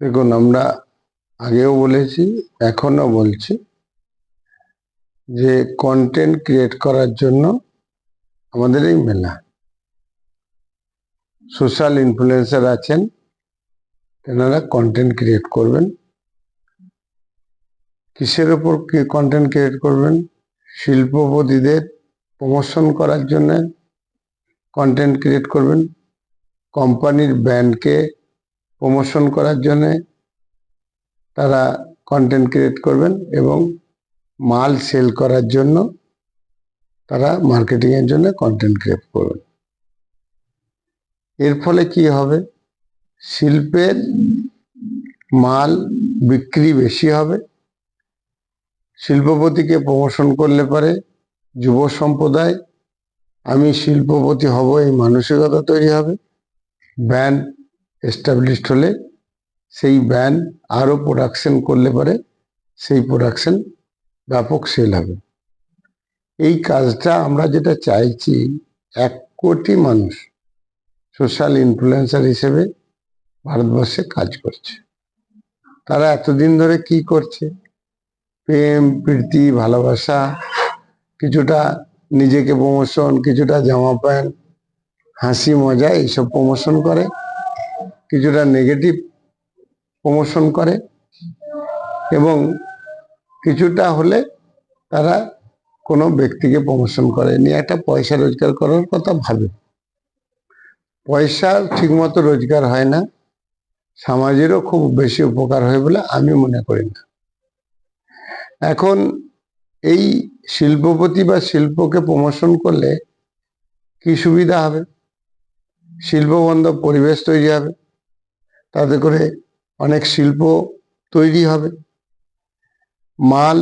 দেখুন, আমরা আগেও বলেছি এখনও বলছি যে কন্টেন্ট ক্রিয়েট করার জন্য আমাদের এই মেলা। সোশ্যাল ইনফ্লুয়েন্সার আছেন, তেনারা কন্টেন্ট ক্রিয়েট করবেন। কিসের ওপর কন্টেন্ট ক্রিয়েট করবেন? শিল্পপতিদের প্রমোশন করার জন্য কন্টেন্ট ক্রিয়েট করবেন। কোম্পানির ব্র্যান্ডকে প্রমোশন করার জন্যে তারা কন্টেন্ট ক্রিয়েট করবেন এবং মাল সেল করার জন্য তারা মার্কেটিংয়ের জন্য কন্টেন্ট ক্রিয়েট করবেন। এর ফলে কি হবে? শিল্পের মাল বিক্রি বেশি হবে। শিল্পপতিকে প্রমোশন করলে পারে যুব সম্প্রদায়। আমি শিল্পপতি হব এই মানসিকতা তৈরি হবে। ব্যান্ড এস্টাবলিশড হলে সেই ব্যান্ড আরও প্রোডাকশন করলে পারে সেই প্রোডাকশন ব্যাপক সেল হবে। এই কাজটা আমরা যেটা চাইছি, এক কোটি মানুষ সোশ্যাল ইনফ্লুয়েন্সার হিসেবে ভারতবর্ষে কাজ করছে। তারা এতদিন ধরে কি করছে? প্রেম, প্রীতি, ভালোবাসা, কিছুটা নিজেকে প্রমোশন কিছুটা জামা প্যান্ট, হাসি, মজা, এইসব প্রমোশন করে। কিছুটা নেগেটিভ প্রমোশন করে এবং কিছুটা হলে তারা কোনো ব্যক্তিকে প্রমোশন করে নিয়ে একটা পয়সা রোজগার করার কথা ভাবে। পয়সা ঠিকমতো রোজগার হয় না। সমাজেরও খুব বেশি উপকার হয় বলে আমি মনে করি না। এখন এই শিল্পপতি বা শিল্পকে প্রমোশন করলে কি সুবিধা হবে? শিল্পবন্ধব পরিবেশ তৈরি হবে। তাতে করে অনেক শিল্প তৈরি হবে, মাল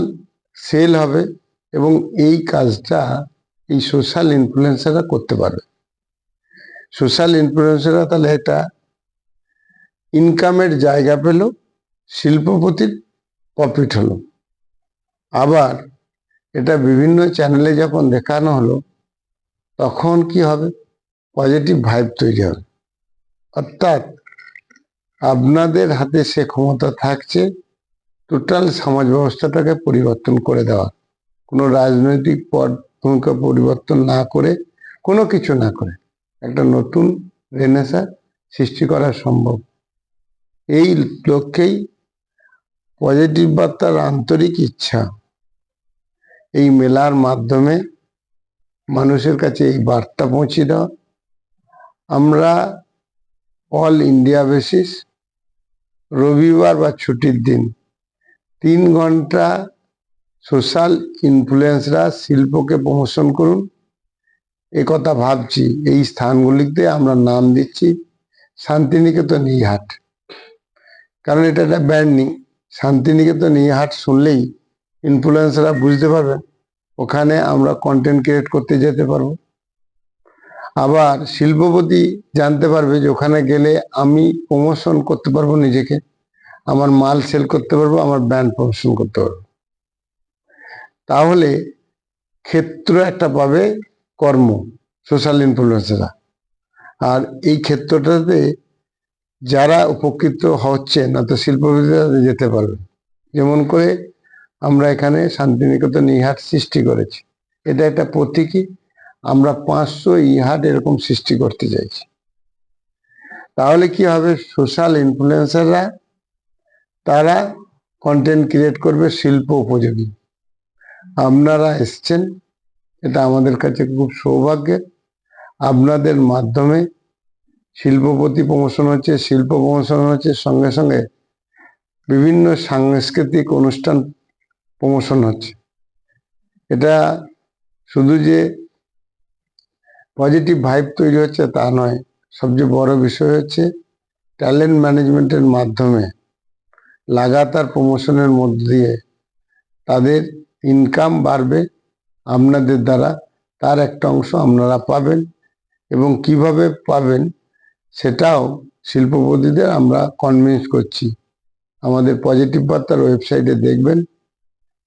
সেল হবে এবং এই কাজটা এই সোশ্যাল ইনফ্লুয়েন্সাররা করতে পারবে। সোশ্যাল ইনফ্লুয়েন্সাররা তাহলে একটা ইনকামের জায়গা পেল, শিল্পপতির প্রফিট হলো। আবার এটা বিভিন্ন চ্যানেলে যখন দেখানো হলো, তখন কি হবে? পজিটিভ ভাইব তৈরি হবে। অর্থাৎ আপনাদের হাতে সে ক্ষমতা থাকছে, টোটাল সমাজ ব্যবস্থাটাকে পরিবর্তন করে দেওয়া। কোনো রাজনৈতিক পদ ভূমিকা পরিবর্তন না করে, কোনো কিছু না করে, একটা নতুন রেনেসা সৃষ্টি করা সম্ভব। এই লক্ষ্যেই পজিটিভ বার্তার আন্তরিক ইচ্ছা। এই মেলার মাধ্যমে মানুষের কাছে এই বার্তা পৌঁছে দেওয়া। আমরা অল ইন্ডিয়া বেসিস রবিবার বা ছুটির দিন। তিন ঘণ্টা সোশ্যাল ইনফ্লুয়েন্সরা শিল্পকে প্রমোশন করুন। কথা ভাবছি, এই স্থানগুলিতে আমরা নাম দিচ্ছি শান্তিনিকেতন ইহাট। কারণ এটা একটা ব্র্যান্ডিং শান্তিনিকেতন ইহাট শুনলেই ইনফ্লুয়েন্সাররা বুঝতে পারবেন, ওখানে আমরা কন্টেন্ট ক্রিয়েট করতে যেতে পারব। আবার শিল্পপতি জানতে পারবে যে ওখানে গেলে আমি প্রমোশন করতে পারব নিজেকে, আমার মাল সেল করতে পারব, আমার ব্র্যান্ড প্রমোশন করতে পারব। তাহলে ক্ষেত্র একটা পাবে কর্ম সোশ্যাল ইনফ্লুয়েন্সাররা আর এই ক্ষেত্রটাতে যারা উপকৃত হচ্ছে না তো শিল্পপতিরা যেতে পারবে। যেমন করে আমরা এখানে শান্তিনিকেতন ইহাট সৃষ্টি করেছি। এটা একটা প্রতীকী আমরা পাঁচশো ইহাট এরকম সৃষ্টি করতে চাইছি। তাহলে কি হবে? সোশ্যাল ইনফ্লুয়েন্সাররা তারা কন্টেন্ট ক্রিয়েট করবে শিল্প উপযোগী। আপনারা এসছেন, এটা আমাদের কাছে খুব সৌভাগ্যের আপনাদের মাধ্যমে শিল্পপতি প্রমোশন হচ্ছে, শিল্প প্রমোশন হচ্ছে, সঙ্গে সঙ্গে বিভিন্ন সাংস্কৃতিক অনুষ্ঠান প্রমোশন হচ্ছে। এটা শুধু যে পজিটিভ ভাইব তৈরি হচ্ছে তা নয়। সবচেয়ে বড় বিষয় হচ্ছে ট্যালেন্ট ম্যানেজমেন্টের মাধ্যমে লাগাতার প্রমোশনের মধ্য দিয়ে তাদের ইনকাম বাড়বে আপনাদের দ্বারা, তার একটা অংশ আপনারা পাবেন এবং কীভাবে পাবেন সেটাও শিল্পপতিদের আমরা কনভিন্স করছি। আমাদের পজিটিভ বার্তার ওয়েবসাইটে দেখবেন।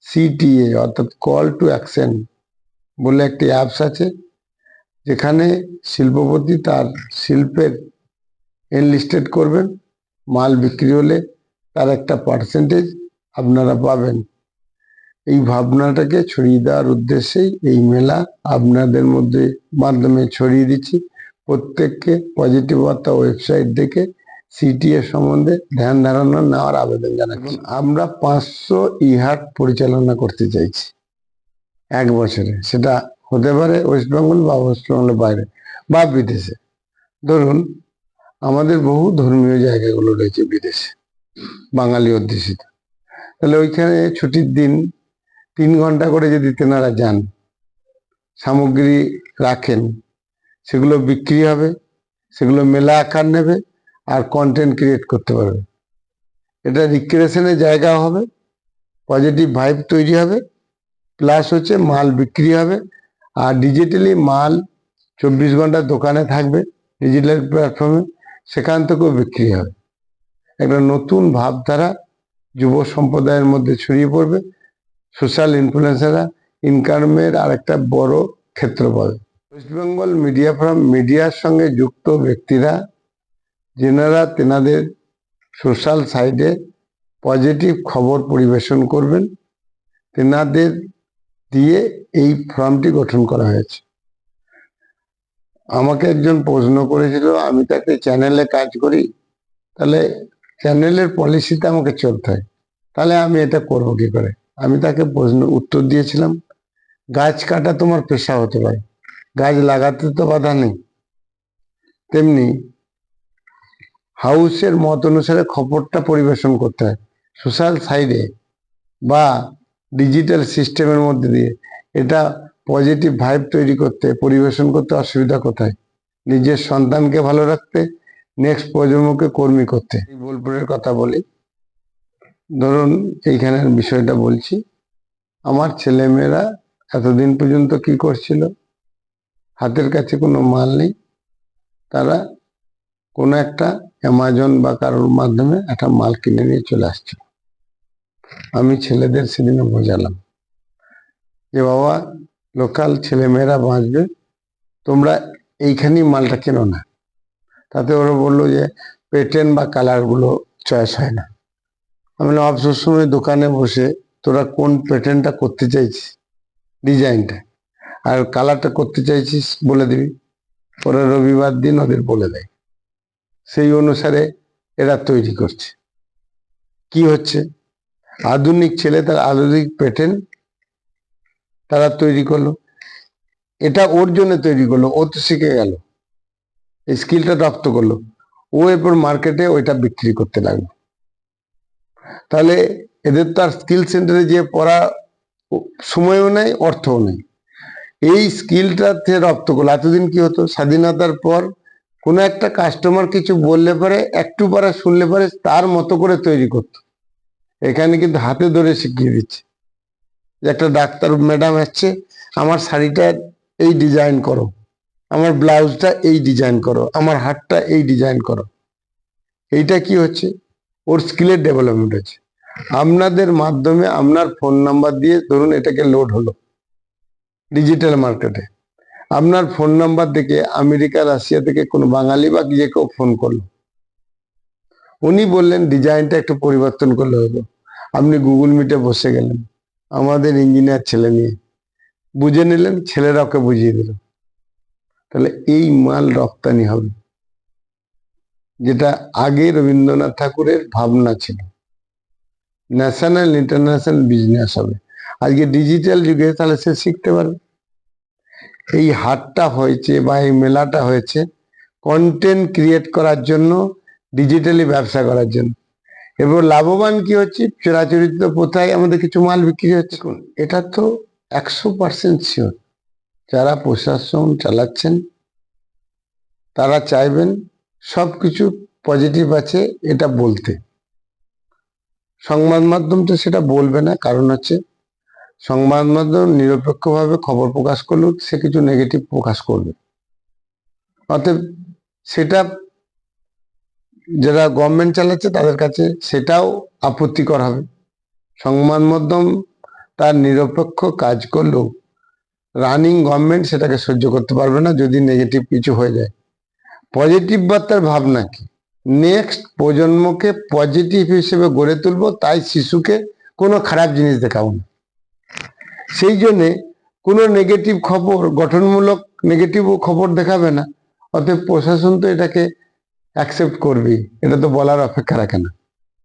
সিটিএ অর্থাৎ কল টু অ্যাকশন বলে একটি অ্যাপস আছে। যেখানে শিল্পপতি তার শিল্পের এনলিস্টেড করবেন মাল বিক্রি হলে তার একটা পার্সেন্টেজ আপনারা পাবেন। এই ভাবনাটাকে ছড়িয়ে দেওয়ার উদ্দেশ্যেই এই মেলা আপনাদের মধ্যে মাধ্যমে ছড়িয়ে দিচ্ছি। প্রত্যেককে পজিটিভ বার্তা ওয়েবসাইট দেখে সিটিএ সম্বন্ধে ধ্যান ধারণা নেওয়ার আবেদন জানাচ্ছি। আমরা পাঁচশো ইহাট পরিচালনা করতে চাইছি এক বছরে। সেটা হতে পারে ওয়েস্ট বেঙ্গল বা ওয়েস্ট বেঙ্গলের বাইরে বা বিদেশে। ধরুন, আমাদের বহু ধর্মীয় জায়গাগুলো রয়েছে বিদেশে, বাঙালি অধ্যুষিত। তাহলে ওইখানে ছুটির দিন তিন ঘণ্টা করে যদি তেনারা যান, সামগ্রী রাখেন, সেগুলো বিক্রি হবে, সেগুলো মেলা আকার নেবে আর কন্টেন্ট ক্রিয়েট করতে পারবে। এটা রিক্রিয়েশনের জায়গা হবে পজিটিভ ভাইব তৈরি হবে প্লাস হচ্ছে মাল বিক্রি হবে আর ডিজিটালি মাল চব্বিশ ঘণ্টা দোকানে থাকবে ডিজিটাল প্ল্যাটফর্মে সেখান থেকেও বিক্রি হবে। একটা নতুন ভাবধারা যুব সম্প্রদায়ের মধ্যে ছড়িয়ে পড়বে। সোশ্যাল ইনফ্লুয়েন্সাররা ইনকামের আরেকটা বড় ক্ষেত্র পাবে। ওয়েস্ট বেঙ্গল মিডিয়া ফোরাম মিডিয়ার সঙ্গে যুক্ত ব্যক্তিরা, যেনারা তেনাদের সোশ্যাল সাইডে পজিটিভ খবর পরিবেশন করবেন, তেনাদের দিয়ে এই ফর্মটি গঠন করা হয়েছে। আমাকে একজন প্রশ্ন করেছিল, আমি তাকে চ্যানেলে কাজ করি, তাহলে চ্যানেলের পলিসিতে আমাকে চলতে হয়। তাহলে আমি এটা করব কি করে? আমি তাকে প্রশ্ন, উত্তর দিয়েছিলাম, গাছ কাটা তোমার পেশা হতে পারে, গাছ লাগাতে তো বাধা নেই। তেমনি হাউসের মত অনুসারে খবরটা পরিবেশন করতে হয়, সোশ্যাল সাইডে বা ডিজিটাল সিস্টেমের মধ্যে দিয়ে এটা পজিটিভ ভাইব তৈরি করতে, পরিবেশন করতে অসুবিধা কোথায়? নিজের সন্তানকে ভালো রাখতে নেক্সট প্রজন্মকে কর্মী করতে। বোলপুরের কথা বলি। ধরুন এইখানের বিষয়টা বলছি। আমার ছেলেমেয়েরা এতদিন পর্যন্ত কি করছিল? হাতের কাছে কোনো মাল নেই। তারা কোনো একটা অ্যামাজন বা কারোর মাধ্যমে একটা মাল কিনে নিয়ে চলে আসছে আমি ছেলেদের সেদিনে বোঝালাম যে বাবা, লোকাল ছেলেমেয়েরা বাঁচবে, তোমরা এইখানেই মালটা কেনো না। তাতে ওরা বলল যে পেটেন্ট বা কালারগুলো চয়েস হয় না। আমি অবসর সময় দোকানে বসে তোরা কোন প্যাটার্নটা করতে চাইছিস? ডিজাইনটা আর কালারটা করতে চাইছিস বলে দিবি। ওরা রবিবার দিন ওদের বলে দেয়। সেই অনুসারে এরা তৈরি করছে। কি হচ্ছে? আধুনিক ছেলে, তার আধুনিক প্যাটার্ন তারা তৈরি করল। এটা ওর জন্য তৈরি করল, ও তো শিখে গেল। এই স্কিলটা রপ্ত করল। ও এরপর মার্কেটে ওইটা বিক্রি করতে লাগল। তাহলে এদের তো আর স্কিল সেন্টারে যে পড়া সময়ও নেই, অর্থও নেই। এই স্কিলটাতে রপ্ত করল। এতদিন কি হতো? স্বাধীনতার পর কোনো একটা কাস্টমার কিছু বললে পরে, একটু পরে শুনলে পরে তার মতো করে তৈরি করতো। এখানে কিন্তু হাতে ধরে শিখিয়ে দিচ্ছে। একটা ডাক্তার ম্যাডাম আসছে আমার শাড়িটা এই ডিজাইন করো, আমার ব্লাউজটা এই ডিজাইন করো, আমার হাতটা এই ডিজাইন করো। এইটা কি হচ্ছে? ওর স্কিলের ডেভেলপমেন্ট হচ্ছে। আপনাদের মাধ্যমে আপনার ফোন নাম্বার দিয়ে ধরুন এটাকে লোড হলো ডিজিটাল মার্কেটে আপনার ফোন নাম্বার থেকে আমেরিকা, রাশিয়া থেকে কোনো বাঙালি বা যে কেউ ফোন করল। উনি বললেন, ডিজাইনটা একটু পরিবর্তন করলে হলো আপনি গুগল মিটে বসে গেলেন, আমাদের ইঞ্জিনিয়ার ছেলে নিয়ে। বুঝে নিলেন, ছেলেরা ওকে বুঝিয়ে দিল। তাহলে এই মাল রপ্তানি হবে, যেটা আগে রবীন্দ্রনাথ ঠাকুরের ভাবনা ছিল। ন্যাশনাল ইন্টারন্যাশনাল বিজনেস হবে। আজকে ডিজিটাল যুগে তাহলে সে শিখতে পারবে। এই হাটটা হয়েছে বা এই মেলাটা হয়েছে কন্টেন্ট ক্রিয়েট করার জন্য ডিজিটালি ব্যবসা করার জন্য। এবার লাভবান কি হচ্ছে? চোরাচরিত কোথায় আমাদের কিছু মাল বিক্রি হচ্ছে? এটা তো একশো পার্সেন্ট শিওর যারা প্রশাসন চালাচ্ছেন, তারা চাইবেন সব কিছু পজিটিভ আছে, এটা বলতে। সংবাদ মাধ্যম তো সেটা বলবে না, কারণ হচ্ছে সংবাদ মাধ্যম নিরপেক্ষভাবে খবর প্রকাশ করলেও সে কিছু নেগেটিভ প্রকাশ করবে। অতএব সেটা যারা গভর্নমেন্ট চালাচ্ছে তাদের কাছে সেটাও আপত্তিকর হবে। সংবাদ মাধ্যম তার নিরপেক্ষ কাজ করলেও রানিং গভর্নমেন্ট সেটাকে সহ্য করতে পারবে না যদি নেগেটিভ কিছু হয়ে যায়। পজিটিভ বার্তার ভাবনা কি? নেক্সট প্রজন্মকে পজিটিভ হিসেবে গড়ে তুলব, তাই শিশুকে কোনো খারাপ জিনিস দেখাবো না। সেই জন্যে কোনো নেগেটিভ খবর, গঠনমূলক নেগেটিভ খবর দেখাবে না। অতএব প্রশাসন তো এটাকে অ্যাকসেপ্ট করবি এটা তো বলার অপেক্ষা রাখে না।